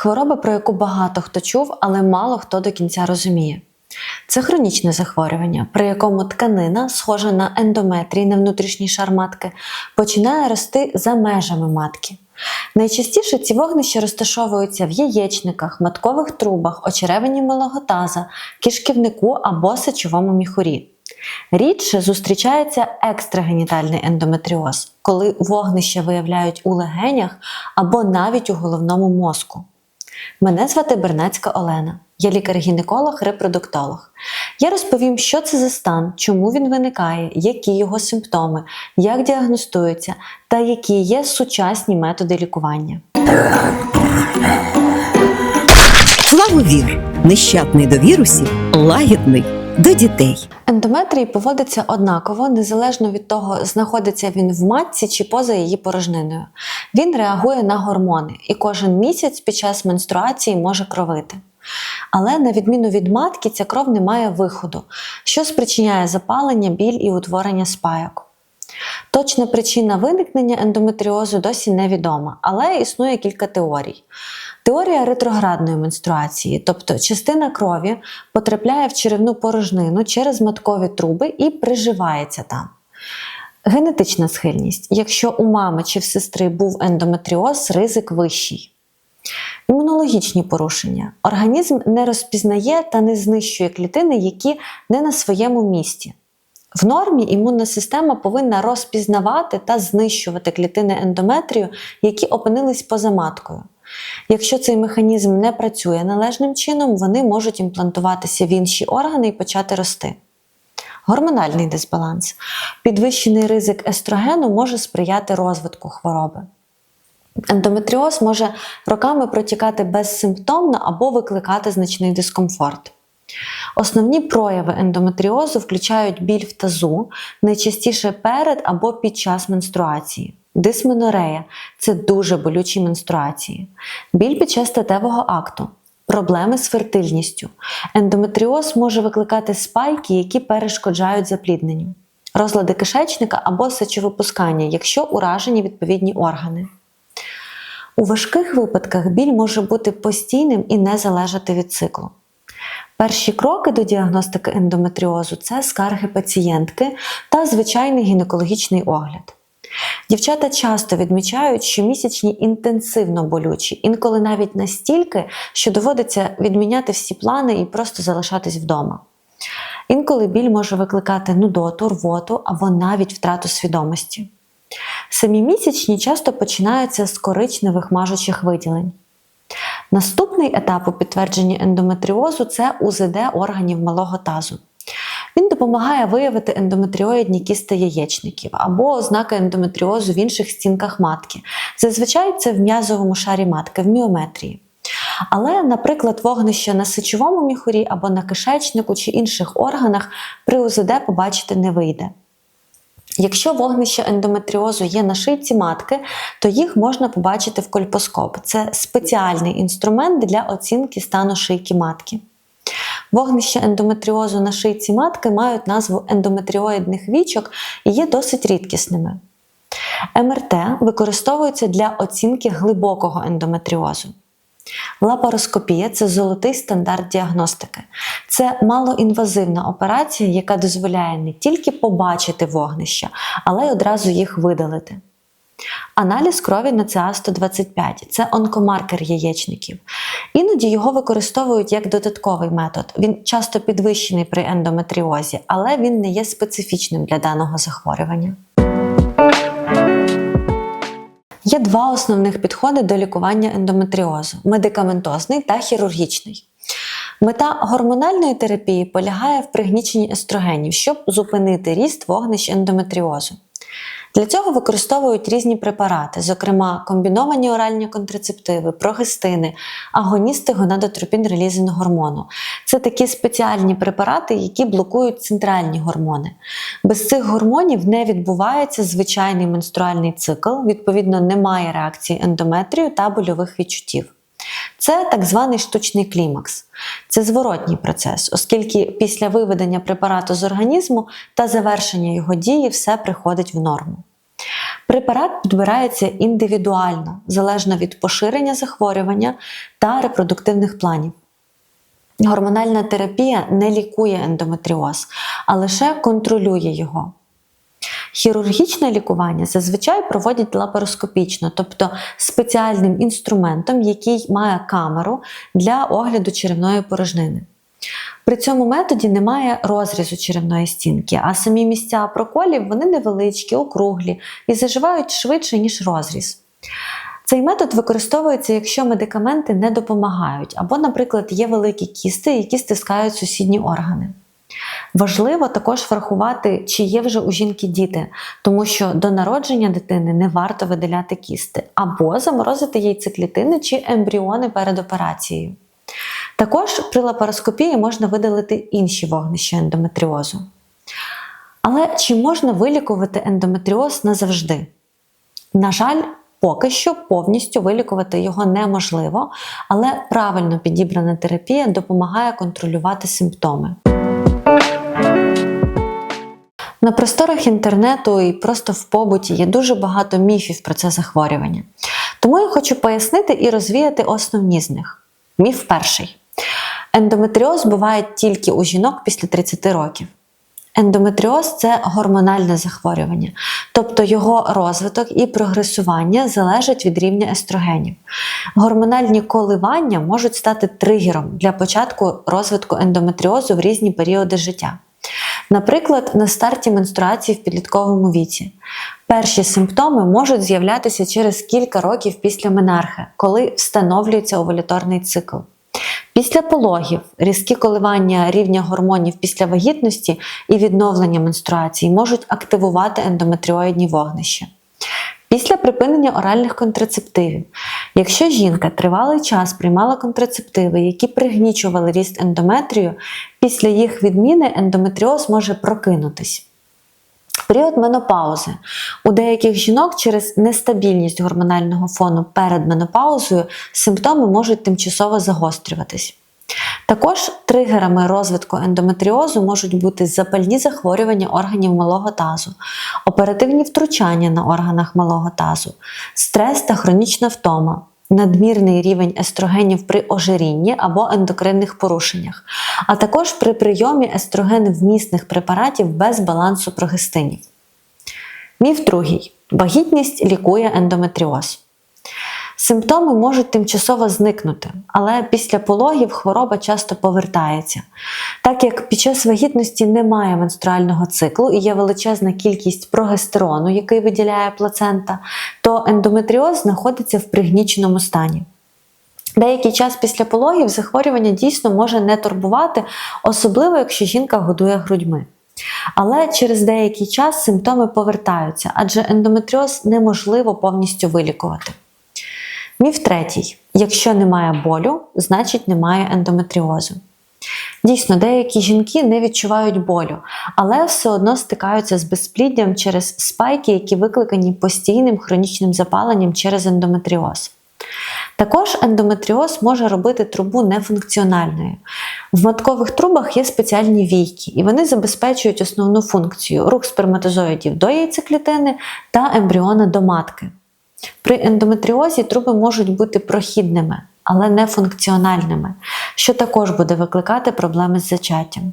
хвороба, про яку багато хто чув, але мало хто до кінця розуміє. Це хронічне захворювання, при якому тканина, схожа на ендометрій на внутрішній шар матки, починає рости за межами матки. Найчастіше ці вогнища розташовуються в яєчниках, маткових трубах, очеревині малого таза, кишківнику або сечовому міхурі. Рідше зустрічається екстрагенітальний ендометріоз, коли вогнища виявляють у легенях або навіть у головному мозку. Мене звати Бернацька Олена. Я лікар-гінеколог, репродуктолог. Я розповім, що це за стан, чому він виникає, які його симптоми, як діагностуються та які є сучасні методи лікування. Флаговір нещадний до вірусів, лагідний до дітей. Ендометрій поводиться однаково, незалежно від того, знаходиться він в матці чи поза її порожниною. Він реагує на гормони і кожен місяць під час менструації може кровити. Але на відміну від матки, ця кров не має виходу, що спричиняє запалення, біль і утворення спайок. Точна причина виникнення ендометріозу досі невідома, але існує кілька теорій. Теорія ретроградної менструації, тобто частина крові потрапляє в черевну порожнину через маткові труби і приживається там. Генетична схильність. Якщо у мами чи в сестри був ендометріоз, ризик вищий. Імунологічні порушення. Організм не розпізнає та не знищує клітини, які не на своєму місці. В нормі імунна система повинна розпізнавати та знищувати клітини ендометрію, які опинились поза маткою. Якщо цей механізм не працює належним чином, вони можуть імплантуватися в інші органи і почати рости. Гормональний дисбаланс. Підвищений ризик естрогену може сприяти розвитку хвороби. Ендометріоз може роками протікати безсимптомно або викликати значний дискомфорт. Основні прояви ендометріозу включають біль в тазу, найчастіше перед або під час менструації. Дисменорея це дуже болючі менструації, біль під час статевого акту, проблеми з фертильністю. Ендометріоз може викликати спайки, які перешкоджають заплідненню, розлади кишечника або сечовипускання, якщо уражені відповідні органи. У важких випадках біль може бути постійним і не залежати від циклу. Перші кроки до діагностики ендометріозу це скарги пацієнтки та звичайний гінекологічний огляд. Дівчата часто відмічають, що місячні інтенсивно болючі, інколи навіть настільки, що доводиться відміняти всі плани і просто залишатись вдома. Інколи біль може викликати нудоту, рвоту або навіть втрату свідомості. Самі місячні часто починаються з коричневих мажучих виділень. Наступний етап у підтвердженні ендометріозу це УЗД органів малого тазу. Він допомагає виявити ендометріоїдні кісти яєчників або ознаки ендометріозу в інших стінках матки. Зазвичай це в м'язовому шарі матки, в міометрії. Але, наприклад, вогнище на сечовому міхурі або на кишечнику чи інших органах при УЗД побачити не вийде. Якщо вогнище ендометріозу є на шийці матки, то їх можна побачити в кольпоскоп. Це спеціальний інструмент для оцінки стану шийки матки. Вогнища ендометріозу на шийці матки мають назву ендометріоїдних вічок і є досить рідкісними. МРТ використовується для оцінки глибокого ендометріозу. Лапароскопія це золотий стандарт діагностики. Це малоінвазивна операція, яка дозволяє не тільки побачити вогнища, але й одразу їх видалити. Аналіз крові на ЦА-125 це онкомаркер яєчників. Іноді його використовують як додатковий метод. Він часто підвищений при ендометріозі, але він не є специфічним для даного захворювання. Є два основних підходи до лікування ендометріозу медикаментозний та хірургічний. Мета гормональної терапії полягає в пригніченні естрогенів, щоб зупинити ріст вогнищ ендометріозу. Для цього використовують різні препарати, зокрема комбіновані оральні контрацептиви, прогестини, агоністи гонадотропін релізин гормону. Це такі спеціальні препарати, які блокують центральні гормони. Без цих гормонів не відбувається звичайний менструальний цикл, відповідно, немає реакції ендометрію та больових відчуттів. Це так званий штучний клімакс. Це зворотній процес, оскільки після виведення препарату з організму та завершення його дії все приходить в норму. Препарат підбирається індивідуально, залежно від поширення захворювання та репродуктивних планів. Гормональна терапія не лікує ендометріоз, а лише контролює його. Хірургічне лікування зазвичай проводять лапароскопічно, тобто спеціальним інструментом, який має камеру для огляду черевної порожнини. При цьому методі немає розрізу черевної стінки, а самі місця проколів вони невеличкі, округлі і заживають швидше, ніж розріз. Цей метод використовується, якщо медикаменти не допомагають, або, наприклад, є великі кісти, які стискають сусідні органи. Важливо також врахувати, чи є вже у жінки діти, тому що до народження дитини не варто видаляти кісти, або заморозити яйцеклітини чи ембріони перед операцією. Також при лапароскопії можна видалити інші вогнища ендометріозу. Але чи можна вилікувати ендометріоз назавжди? На жаль, поки що повністю вилікувати його неможливо, але правильно підібрана терапія допомагає контролювати симптоми. На просторах інтернету і просто в побуті є дуже багато міфів про це захворювання. Тому я хочу пояснити і розвіяти основні з них. Міф перший. Ендометріоз буває тільки у жінок після 30 років. Ендометріоз це гормональне захворювання, тобто його розвиток і прогресування залежать від рівня естрогенів. Гормональні коливання можуть стати тригером для початку розвитку ендометріозу в різні періоди життя. Наприклад, на старті менструації в підлітковому віці. Перші симптоми можуть з'являтися через кілька років після менархи, коли встановлюється овуляторний цикл. Після пологів різкі коливання рівня гормонів після вагітності і відновлення менструації можуть активувати ендометріоїдні вогнища. Після припинення оральних контрацептивів, якщо жінка тривалий час приймала контрацептиви, які пригнічували ріст ендометрію, після їх відміни ендометріоз може прокинутись. Період менопаузи. У деяких жінок через нестабільність гормонального фону перед менопаузою симптоми можуть тимчасово загострюватись. Також тригерами розвитку ендометріозу можуть бути запальні захворювання органів малого тазу, оперативні втручання на органах малого тазу, стрес та хронічна втома, надмірний рівень естрогенів при ожирінні або ендокринних порушеннях, а також при прийомі естрогеновмісних препаратів без балансу прогестинів. Міф другий. Вагітність лікує ендометріоз. Симптоми можуть тимчасово зникнути, але після пологів хвороба часто повертається. Так як під час вагітності немає менструального циклу і є величезна кількість прогестерону, який виділяє плацента, то ендометріоз знаходиться в пригніченому стані. Деякий час після пологів захворювання дійсно може не турбувати, особливо якщо жінка годує грудьми. Але через деякий час симптоми повертаються, адже ендометріоз неможливо повністю вилікувати. Міф третій: якщо немає болю, значить немає ендометріозу. Дійсно, деякі жінки не відчувають болю, але все одно стикаються з безпліддям через спайки, які викликані постійним хронічним запаленням через ендометріоз. Також ендометріоз може робити трубу нефункціональною. В маткових трубах є спеціальні війки, і вони забезпечують основну функцію рух сперматозоїдів до яйцеклітини та ембріона до матки. При ендометріозі труби можуть бути прохідними, але не функціональними, що також буде викликати проблеми з зачаттям.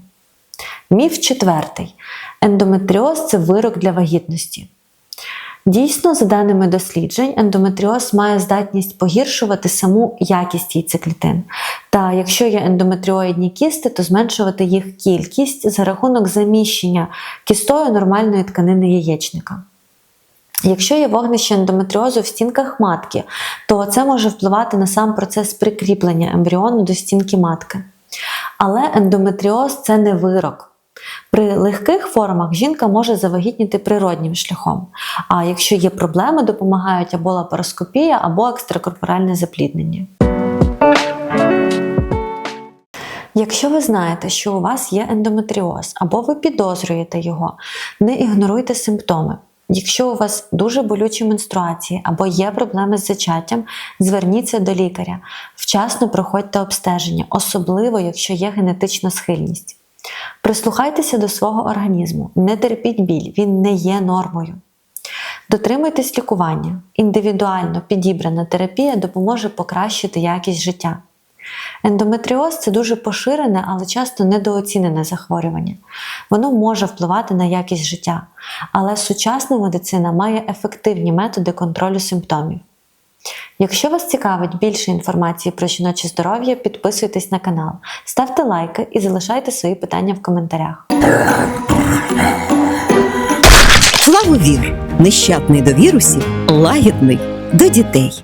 Міф четвертий: ендометріоз це вирок для вагітності. Дійсно, за даними досліджень, ендометріоз має здатність погіршувати саму якість яйцеклітин. Та якщо є ендометріоїдні кісти, то зменшувати їх кількість за рахунок заміщення кістою нормальної тканини яєчника. Якщо є вогнище ендометріозу в стінках матки, то це може впливати на сам процес прикріплення ембріону до стінки матки. Але ендометріоз це не вирок. При легких формах жінка може завагітніти природнім шляхом. А якщо є проблеми, допомагають або лапароскопія, або екстракорпоральне запліднення. Якщо ви знаєте, що у вас є ендометріоз, або ви підозрюєте його, не ігноруйте симптоми. Якщо у вас дуже болючі менструації або є проблеми з зачаттям, зверніться до лікаря. Вчасно проходьте обстеження, особливо якщо є генетична схильність. Прислухайтеся до свого організму, не терпіть біль, він не є нормою. Дотримуйтесь лікування. Індивідуально підібрана терапія допоможе покращити якість життя. Ендометріоз це дуже поширене, але часто недооцінене захворювання. Воно може впливати на якість життя, але сучасна медицина має ефективні методи контролю симптомів. Якщо вас цікавить більше інформації про жіноче здоров'я, підписуйтесь на канал, ставте лайки і залишайте свої питання в коментарях. Флавовір нещадний до вірусів, лагідний до дітей.